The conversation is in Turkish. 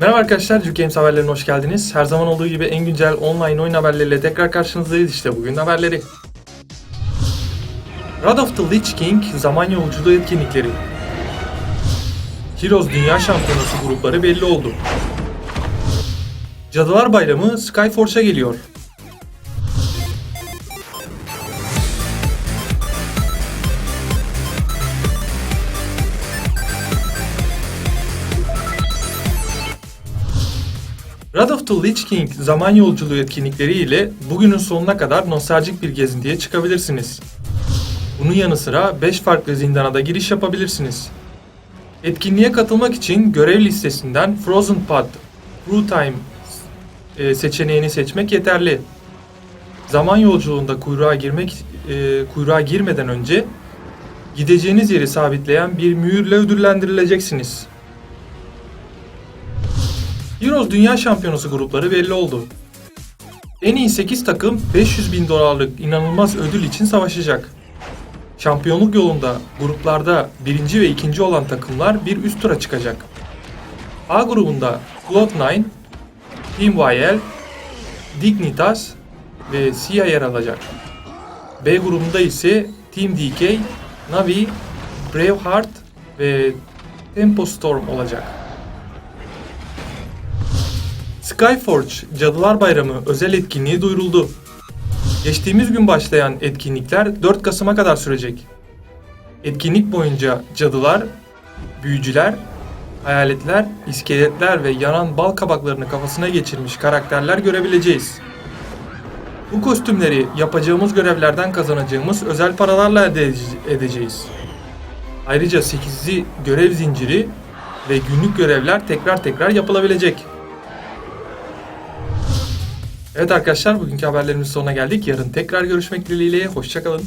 Merhaba arkadaşlar, Juke Games haberlerine hoş geldiniz. Her zaman olduğu gibi en güncel online oyun haberleriyle tekrar karşınızdayız işte bugün haberleri. Wrath of the Lich King zaman yolculuğu etkinlikleri. Heroes Dünya Şampiyonası grupları belli oldu. Cadılar Bayramı Skyforge'a geliyor. Wrath of the Lich King zaman yolculuğu etkinlikleri ile bugünün sonuna kadar nostaljik bir gezintiye çıkabilirsiniz. Bunun yanı sıra 5 farklı zindana da giriş yapabilirsiniz. Etkinliğe katılmak için görev listesinden Frozen Path, True Time e, seçeneğini seçmek yeterli. Zaman yolculuğunda kuyruğa girmek e, kuyruğa girmeden önce gideceğiniz yeri sabitleyen bir mühürle ödüllendirileceksiniz. Heroes Dünya Şampiyonası grupları belli oldu. En iyi 8 takım 500 bin dolarlık inanılmaz ödül için savaşacak. Şampiyonluk yolunda gruplarda birinci ve ikinci olan takımlar bir üst tura çıkacak. A grubunda Cloud9, Team YL, Dignitas ve Sia yer alacak. B grubunda ise Team DK, Navi, Braveheart ve Tempo Storm olacak. Skyforge Cadılar Bayramı özel etkinliği duyuruldu. Geçtiğimiz gün başlayan etkinlikler 4 Kasım'a kadar sürecek. Etkinlik boyunca cadılar, büyücüler, hayaletler, iskeletler ve yanan bal kabaklarını kafasına geçirmiş karakterler görebileceğiz. Bu kostümleri yapacağımız görevlerden kazanacağımız özel paralarla elde ede- edeceğiz. Ayrıca 8'li görev zinciri ve günlük görevler tekrar tekrar yapılabilecek. Evet arkadaşlar bugünkü haberlerimizin sonuna geldik. Yarın tekrar görüşmek dileğiyle. Hoşçakalın.